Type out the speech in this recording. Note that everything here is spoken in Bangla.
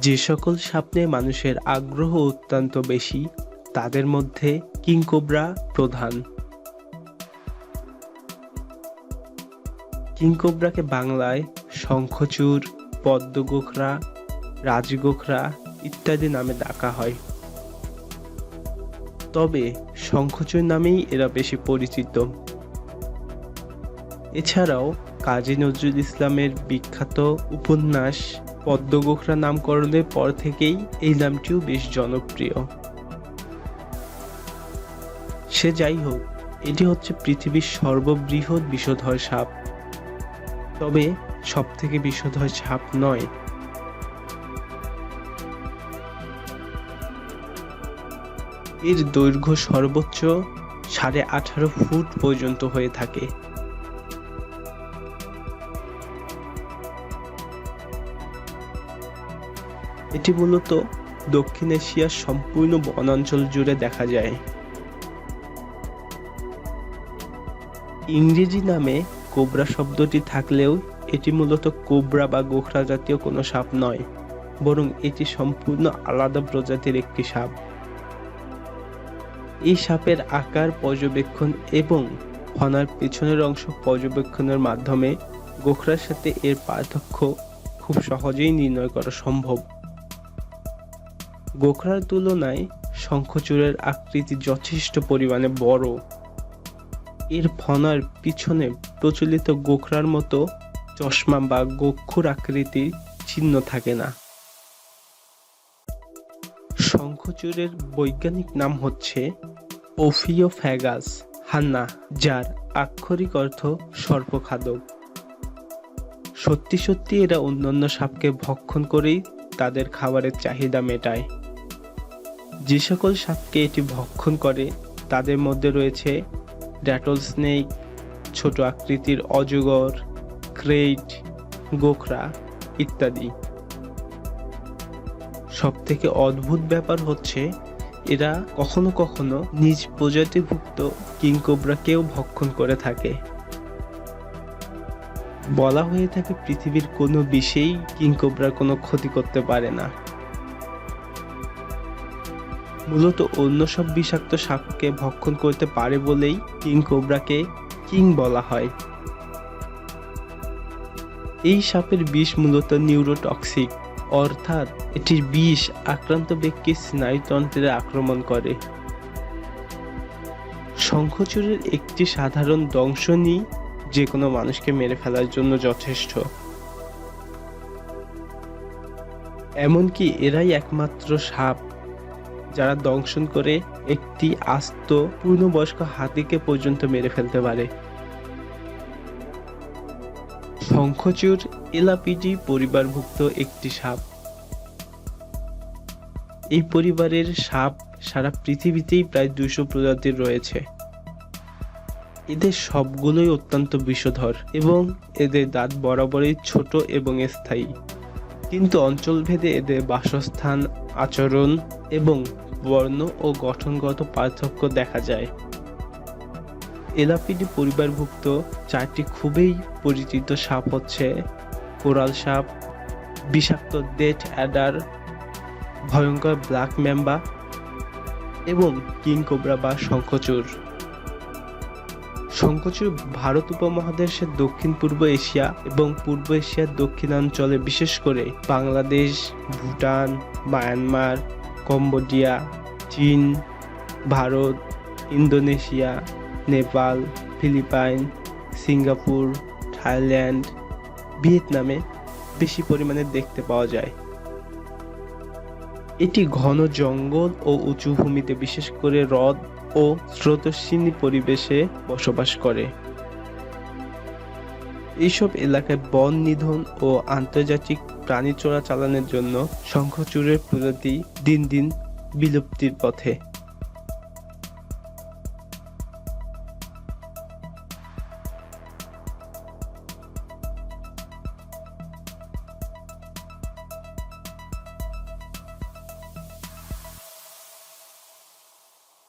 যে সকল সাপ নিয়ে মানুষের আগ্রহ অত্যন্ত বেশি, তাদের মধ্যে কিংকোবরা প্রধান। কিংকোবরাকে বাংলায় শঙ্খচূড়, পদ্মগোখরা, রাজগোখরা ইত্যাদি নামে ডাকা হয়। তবে শঙ্খচূড় নামেই এরা বেশি পরিচিত। এছাড়াও কাজী নজরুল ইসলামের বিখ্যাত উপন্যাস পদ্মগোখরা নামকরণের পর থেকেই এই নামটিও বেশ জনপ্রিয়। সে যাই হোক, এটি হচ্ছে পৃথিবীর সর্ববৃহৎ বিষধর সাপ। তবে সব থেকে বিষধর সাপ নয়। এর দৈর্ঘ্য সর্বোচ্চ সাড়ে আঠারো ফুট পর্যন্ত হয়ে থাকে। এটি মূলত দক্ষিণ এশিয়ার সম্পূর্ণ বনাঞ্চল জুড়ে দেখা যায়। ইংরেজি নামে কোবরা শব্দটি থাকলেও এটি মূলত কোবরা বা গোখরা জাতীয় কোনো সাপ নয়, বরং এটি সম্পূর্ণ আলাদা প্রজাতির একটি সাপ। এই সাপের আকার, পর্যবেক্ষণ এবং ফনার পেছনের অংশ পর্যবেক্ষণের মাধ্যমে গোখরার সাথে এর পার্থক্য খুব সহজেই নির্ণয় করা সম্ভব। গোখরার তুলনায় শঙ্খচূড়ের আকৃতি যথেষ্ট পরিমাণে বড়। এর ফনার পিছনে প্রচলিত গোখরার মতো চশমা বা গক্ষুর আকৃতির চিহ্ন থাকে না। শঙ্খচূড়ের বৈজ্ঞানিক নাম হচ্ছে ওফিওফ্যাগাস হান্না, যার আক্ষরিক অর্থ সর্পখাদক। সত্যি সত্যি এরা অন্যান্য সাপকে ভক্ষণ করেই তাদের খাবারের চাহিদা মেটায়। যে সকল সাপকে এটি ভক্ষণ করে, তাদের মধ্যে রয়েছে ড্যাটল স্নেক ছোট আকৃতির অজগর ক্রেইট গোখরা ইত্যাদি। সব থেকে অদ্ভুত ব্যাপার হচ্ছে, এরা কখনো কখনো নিজ প্রজাতিভুক্ত কিংকোবরাকেও ভক্ষণ করে থাকে। বলা হয়ে থাকে পৃথিবীর কোনো বিষেই কিংকোবরার কোনো ক্ষতি করতে পারে না। মূলত অন্য সব বিষাক্ত সাপকে ভক্ষণ করতে পারে বলেই কিং কোবরাকে কিং বলা হয়। এই সাপের বিষ মূলত নিউরোটক্সিক, অর্থাৎ এটির বিষ আক্রান্ত ব্যক্তির স্নায়ুতন্ত্রে আক্রমণ করে। শঙ্খচূড়ের একটি সাধারণ দংশনই যে কোনো মানুষকে মেরে ফেলার জন্য যথেষ্ট। এমনকি এরাই একমাত্র সাপ যারা দংশন করে একটি আস্ত পূর্ণবয়স্ক হাতিকে পর্যন্ত মেরে ফেলতে পারে। শঙ্খচূড় এলাপিডি পরিবারভুক্ত একটি সাপ। এই পরিবারের সাপ সারা পৃথিবীতেই প্রায় দুশো প্রজাতির রয়েছে। এদের সবগুলোই অত্যন্ত বিষধর এবং এদের দাঁত বরাবরই ছোট এবং স্থায়ী। কিন্তু অঞ্চলভেদে এদের বাসস্থান আচরণ এবং বর্ণ ও গঠনগত পার্থক্য দেখা যায়। এলাপিডি পরিবারভুক্ত চারটি খুবই পরিচিত সাপ হচ্ছে কোরাল সাপ, বিষাক্ত ডেট অ্যাডার, ভয়ঙ্কর ব্ল্যাক ম্যাম্বা এবং কিং কোবরা বা শঙ্খচূড় শঙ্খচূড় ভারত উপমহাদেশের দক্ষিণ পূর্ব এশিয়া এবং পূর্ব এশিয়ার দক্ষিণাঞ্চলে, বিশেষ করে বাংলাদেশ, ভুটান, মায়ানমার, কম্বোডিয়া, চীন, Bharat, Indonesia, Nepal, Philippines, Singapore, Thailand, ভিয়েতনামে বেশি পরিমাণে দেখতে পাওয়া যায়। এটি ঘন জঙ্গল ও উঁচু ভূমিতে, বিশেষ করে হ্রদ ও স্রোতস্বিনী পরিবেশে বসবাস করে। এইসব এলাকায় বন নিধন ও আন্তর্জাতিক প্রাণী চোরাচালানের জন্য শঙ্খচূড়ের প্রজাতি দিন দিন বিলুপ্তির পথে।